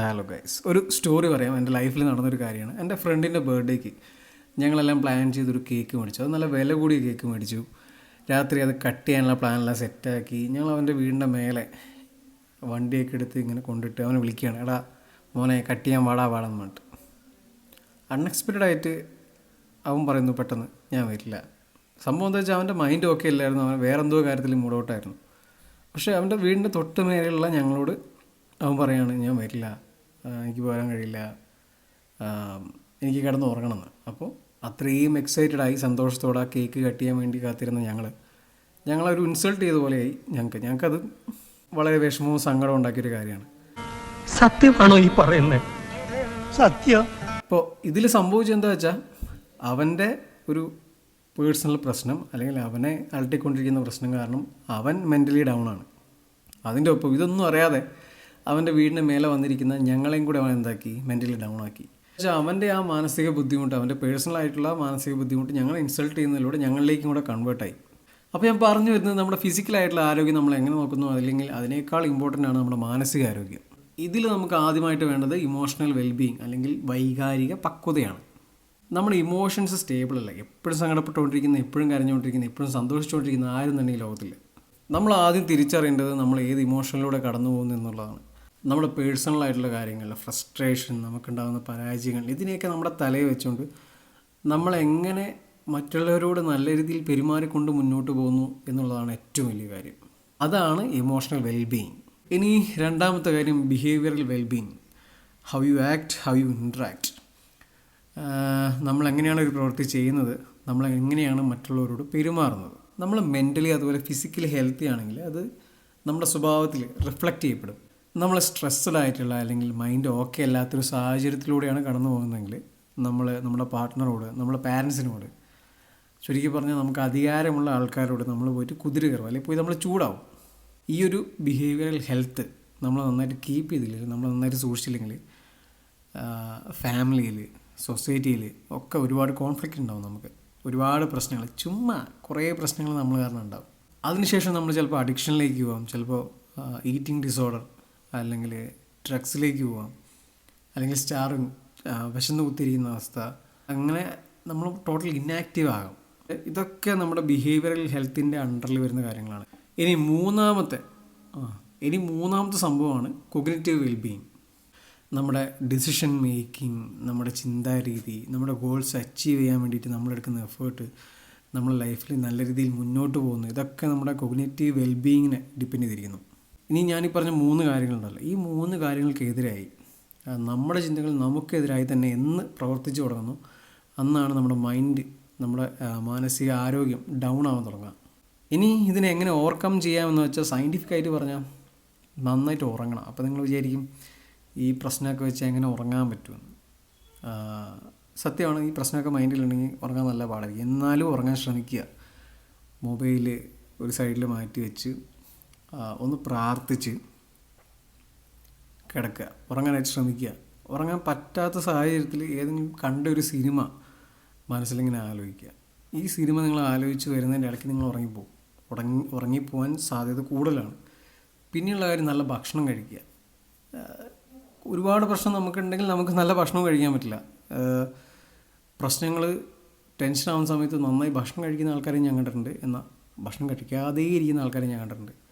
Hello guys ഒരു story പറയാം. എന്റെ ലൈഫിൽ നടന്നൊരു കാര്യമാണ്. എന്റെ ഫ്രണ്ടിന്റെ ബർത്ത്ഡേക്ക് ഞങ്ങളെല്ലാം പ്ലാൻ ചെയ്തൊരു കേക്ക് മേടിച്ചു. അത് നല്ല വില കൂടിയ കേക്ക് മേടിച്ചു. രാത്രി അത് കട്ട് ചെയ്യാനുള്ള പ്ലാനെല്ലാം സെറ്റാക്കി ഞങ്ങൾ അവന്റെ വീടിന്റെ മേലെ വണ്ടിയൊക്കെ എടുത്ത് ഇങ്ങനെ കൊണ്ടിട്ട് അവനെ വിളിക്കുകയാണ്. എടാ മോനെ കട്ട് ചെയ്യാൻ വാടാ വാടാന്ന് പറഞ്ഞിട്ട്. അൺഎക്സ്പെക്റ്റഡ് ആയിട്ട് അവൻ പറയുന്നു പെട്ടെന്ന് ഞാൻ വരില്ല. സംഭവം എന്താ വെച്ചാൽ അവന്റെ മൈൻഡ് ഓക്കെ അല്ലായിരുന്നു. അവൻ വേറെന്തോ കാര്യത്തിൽ മൂടൗട്ടായിരുന്നു. പക്ഷേ അവന്റെ വീടിന്റെ തൊട്ട് മേലെയുള്ള ഞങ്ങളോട് അവൻ പറയാണ് ഞാൻ വരില്ല. എനിക്ക് പോരാൻ കഴിയില്ല. എനിക്ക് കിടന്ന് ഉറങ്ങണമെന്ന് അപ്പോൾ അത്രയും എക്സൈറ്റഡ് ആയി സന്തോഷത്തോടെ ആ കേക്ക് കട്ട് ചെയ്യാൻ വേണ്ടി കാത്തിരുന്ന ഞങ്ങൾ ഞങ്ങളൊരു ഇൻസൾട്ട് ചെയ്ത പോലെയായി. ഞങ്ങൾക്ക് ഞങ്ങൾക്കത് വളരെ വിഷമവും സങ്കടവും ഉണ്ടാക്കിയൊരു കാര്യമാണ്. സത്യമാണോ ഈ പറയുന്നത് സത്യം. ഇപ്പോൾ ഇതിൽ സംഭവിച്ചത് എന്താ വെച്ചാൽ അവന്റെ ഒരു പേഴ്സണൽ പ്രശ്നം അല്ലെങ്കിൽ അവനെ അലട്ടിക്കൊണ്ടിരിക്കുന്ന പ്രശ്നം കാരണം അവൻ മെന്റലി ഡൗൺ ആണ്. അതിന്റെ ഒപ്പം ഇതൊന്നും അറിയാതെ അവന്റെ വീടിന്റെ മേലെ വന്നിരിക്കുന്ന ഞങ്ങളെയും കൂടെ അവൻ എന്താക്കി? മെന്റലി ഡൗൺ ആക്കി. പക്ഷേ അവന്റെ ആ മാനസിക ബുദ്ധിമുട്ട് അവന്റെ പേഴ്സണൽ ആയിട്ടുള്ള മാനസിക ബുദ്ധിമുട്ട് ഞങ്ങളെ ഇൻസൾട്ട് ചെയ്യുന്നതിലൂടെ ഞങ്ങളിലേക്കും കൂടെ കൺവേർട്ടായി അപ്പോൾ ഞാൻ പറഞ്ഞു വരുന്നത് നമ്മുടെ ഫിസിക്കലായിട്ടുള്ള ആരോഗ്യം നമ്മൾ എങ്ങനെ നോക്കുന്നു അല്ലെങ്കിൽ അതിനേക്കാൾ ഇമ്പോർട്ടന്റ് ആണ് നമ്മുടെ മാനസിക ആരോഗ്യം. ഇതിൽ നമുക്ക് ആദ്യമായിട്ട് വേണ്ടത് ഇമോഷണൽ വെൽബീങ് അല്ലെങ്കിൽ വൈകാരിക പക്വതയാണ്. നമ്മുടെ ഇമോഷൻസ് സ്റ്റേബിൾ അല്ല. എപ്പോഴും സങ്കടപ്പെട്ടുകൊണ്ടിരിക്കുന്ന എപ്പോഴും കരഞ്ഞുകൊണ്ടിരിക്കുന്ന എപ്പോഴും സന്തോഷിച്ചുകൊണ്ടിരിക്കുന്ന ആരും തന്നെ ഈ ലോകത്തില്ല. നമ്മൾ ആദ്യം തിരിച്ചറിയേണ്ടത് നമ്മൾ ഏത് ഇമോഷനിലൂടെ കടന്നു പോകുന്നു എന്നുള്ളതാണ്. നമ്മുടെ പേഴ്സണൽ ആയിട്ടുള്ള കാര്യങ്ങൾ ഫ്രസ്ട്രേഷൻ നമുക്കുണ്ടാകുന്ന പരാജയങ്ങൾ ഇതിനെയൊക്കെ നമ്മുടെ തലയിൽ വെച്ചുകൊണ്ട് നമ്മളെങ്ങനെ മറ്റുള്ളവരോട് നല്ല രീതിയിൽ പെരുമാറിക്കൊണ്ട് മുന്നോട്ട് പോകുന്നു എന്നുള്ളതാണ് ഏറ്റവും വലിയ കാര്യം. അതാണ് ഇമോഷണൽ വെൽബീങ് ഇനി രണ്ടാമത്തെ കാര്യം behavioural wellbeing how you act how you interact നമ്മൾ എങ്ങനെയാണ് ഒരു പ്രവൃത്തി ചെയ്യുന്നത്? നമ്മൾ എങ്ങനെയാണ് മറ്റുള്ളവരോട് പെരുമാറുന്നത്? നമ്മൾ മെന്റലി അതുപോലെ ഫിസിക്കലി ഹെൽത്തി ആണെങ്കിൽ അത് നമ്മുടെ സ്വഭാവത്തിൽ റിഫ്ലക്റ്റ് ചെയ്യപ്പെടും. നമ്മൾ സ്ട്രെസ്സിലായിട്ടുള്ള അല്ലെങ്കിൽ മൈൻഡ് ഓക്കെ അല്ലാത്തൊരു സാഹചര്യത്തിലൂടെയാണ് കടന്നു പോകുന്നതെങ്കിൽ നമ്മൾ നമ്മുടെ പാർട്ട്ണറോട് നമ്മുടെ പാരൻസിനോട് ചുരുക്കി പറഞ്ഞാൽ നമുക്ക് അധികാരമുള്ള ആൾക്കാരോട് നമ്മൾ പോയിട്ട് കുതിര കയറും. അല്ലെങ്കിൽ പോയി നമ്മൾ ചൂടാവും. ഈ ഒരു ബിഹേവിയറൽ ഹെൽത്ത് നമ്മൾ നന്നായിട്ട് കീപ്പ് ചെയ്തില്ലെങ്കിൽ നമ്മൾ നന്നായിട്ട് സൂക്ഷിച്ചില്ലെങ്കിൽ ഫാമിലിയിൽ സൊസൈറ്റിയിൽ ഒക്കെ ഒരുപാട് കോൺഫ്ലിക്റ്റ് ഉണ്ടാവും നമുക്ക്. ഒരുപാട് പ്രശ്നങ്ങൾ. ചുമ്മാ കുറേ പ്രശ്നങ്ങൾ നമ്മൾ കാരണം ഉണ്ടാവും. അതിനുശേഷം നമ്മൾ ചിലപ്പോൾ അഡിക്ഷനിലേക്ക് പോകാം ചിലപ്പോൾ ഈറ്റിംഗ് ഡിസോർഡർ അല്ലെങ്കിൽ ഡ്രഗ്സിലേക്ക് പോവാം. അല്ലെങ്കിൽ സ്റ്റാറിങ് വിശന്ന് കുത്തിരിക്കുന്ന അവസ്ഥ. അങ്ങനെ നമ്മൾ ടോട്ടൽ ഇന്നാക്റ്റീവ് ആകും. ഇതൊക്കെ നമ്മുടെ ബിഹേവിയറൽ ഹെൽത്തിന്റെ അണ്ടറിൽ വരുന്ന കാര്യങ്ങളാണ്. ഇനി മൂന്നാമത്തെ ഇനി മൂന്നാമത്തെ സംഭവമാണ് കൊഗ്നേറ്റീവ് വെൽബീയിങ് നമ്മുടെ ഡിസിഷൻ മേക്കിംഗ് നമ്മുടെ ചിന്താരീതി നമ്മുടെ ഗോൾസ് അച്ചീവ് ചെയ്യാൻ വേണ്ടിയിട്ട് നമ്മളെടുക്കുന്ന എഫേർട്ട് നമ്മുടെ ലൈഫിൽ നല്ല രീതിയിൽ മുന്നോട്ട് പോകുന്നു. ഇതൊക്കെ നമ്മുടെ കൊഗ്നേറ്റീവ് വെൽബീയിങ്ങിനെ ഡിപ്പെൻഡ് ചെയ്തിരിക്കുന്നു. ഇനി ഞാനീ പറഞ്ഞ മൂന്ന് കാര്യങ്ങളുണ്ടല്ലോ. ഈ മൂന്ന് കാര്യങ്ങൾക്കെതിരായി നമ്മുടെ ചിന്തകൾ നമുക്കെതിരായി തന്നെ എന്ന് പ്രവർത്തിച്ചു തുടങ്ങുന്നു. അന്നാണ് നമ്മുടെ മൈൻഡ് നമ്മുടെ മാനസിക ആരോഗ്യം ഡൗൺ ആവാൻ തുടങ്ങുക. ഇനി ഇതിനെ എങ്ങനെ ഓവർകം ചെയ്യാമെന്ന് വെച്ചാൽ സയന്റിഫിക് ആയിട്ട് പറഞ്ഞാൽ നന്നായിട്ട് ഉറങ്ങണം. അപ്പോൾ നിങ്ങൾ വിചാരിക്കും ഈ പ്രശ്നമൊക്കെ വെച്ച് എങ്ങനെ ഉറങ്ങാൻ പറ്റുമെന്ന്. സത്യമാണ് ഈ പ്രശ്നമൊക്കെ മൈൻഡിലുണ്ടെങ്കിൽ ഉറങ്ങാൻ നല്ല പാടായിരിക്കും. എന്നാലും ഉറങ്ങാൻ ശ്രമിക്കുക. മൊബൈൽ ഒരു സൈഡിൽ മാറ്റി വെച്ച് ഒന്ന് പ്രാർത്ഥിച്ച് കിടക്കുക. ഉറങ്ങാനായിട്ട് ശ്രമിക്കുക. ഉറങ്ങാൻ പറ്റാത്ത സാഹചര്യത്തിൽ ഏതെങ്കിലും കണ്ട ഒരു സിനിമ മനസ്സിലിങ്ങനെ ആലോചിക്കുക. ഈ സിനിമ നിങ്ങൾ ആലോചിച്ച് വരുന്നതിന്റെ ഇടയ്ക്ക് നിങ്ങൾ ഉറങ്ങിപ്പോകും ഉറങ്ങി ഉറങ്ങിപ്പോവാൻ സാധ്യത കൂടുതലാണ്. പിന്നെയുള്ള കാര്യം നല്ല ഭക്ഷണം കഴിക്കുക. ഒരുപാട് പ്രശ്നം നമുക്കുണ്ടെങ്കിൽ നമുക്ക് നല്ല ഭക്ഷണം കഴിക്കാൻ പറ്റില്ല. പ്രശ്നങ്ങൾ ടെൻഷൻ ആവുന്ന സമയത്ത് നന്നായി ഭക്ഷണം കഴിക്കുന്ന ആൾക്കാരെയും ഞാൻ കണ്ടിട്ടുണ്ട്. എന്നാൽ ഭക്ഷണം കഴിക്കാതെ ഇരിക്കുന്ന ആൾക്കാരെയും ഞാൻ കണ്ടിട്ടുണ്ട്.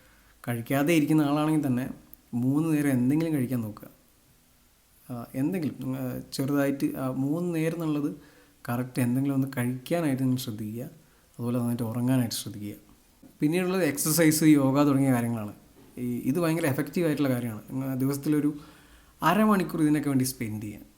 കഴിക്കാതെ ഇരിക്കുന്ന ആളാണെങ്കിൽ തന്നെ മൂന്ന് നേരം എന്തെങ്കിലും കഴിക്കാൻ നോക്കുക. എന്തെങ്കിലും ചെറുതായിട്ട് മൂന്ന് നേരം എന്നുള്ളത് കറക്റ്റ് എന്തെങ്കിലും ഒന്ന് കഴിക്കാനായിട്ട് നിങ്ങൾ ശ്രദ്ധിക്കുക. അതുപോലെ നന്നായിട്ട് ഉറങ്ങാനായിട്ട് ശ്രദ്ധിക്കുക. പിന്നീടുള്ളത് എക്സസൈസ് യോഗ തുടങ്ങിയ കാര്യങ്ങളാണ്. ഈ ഇത് ഭയങ്കര എഫക്റ്റീവ് ആയിട്ടുള്ള കാര്യമാണ്. ദിവസത്തിലൊരു അരമണിക്കൂർ ഇതിനൊക്കെ വേണ്ടി സ്പെൻഡ് ചെയ്യുക.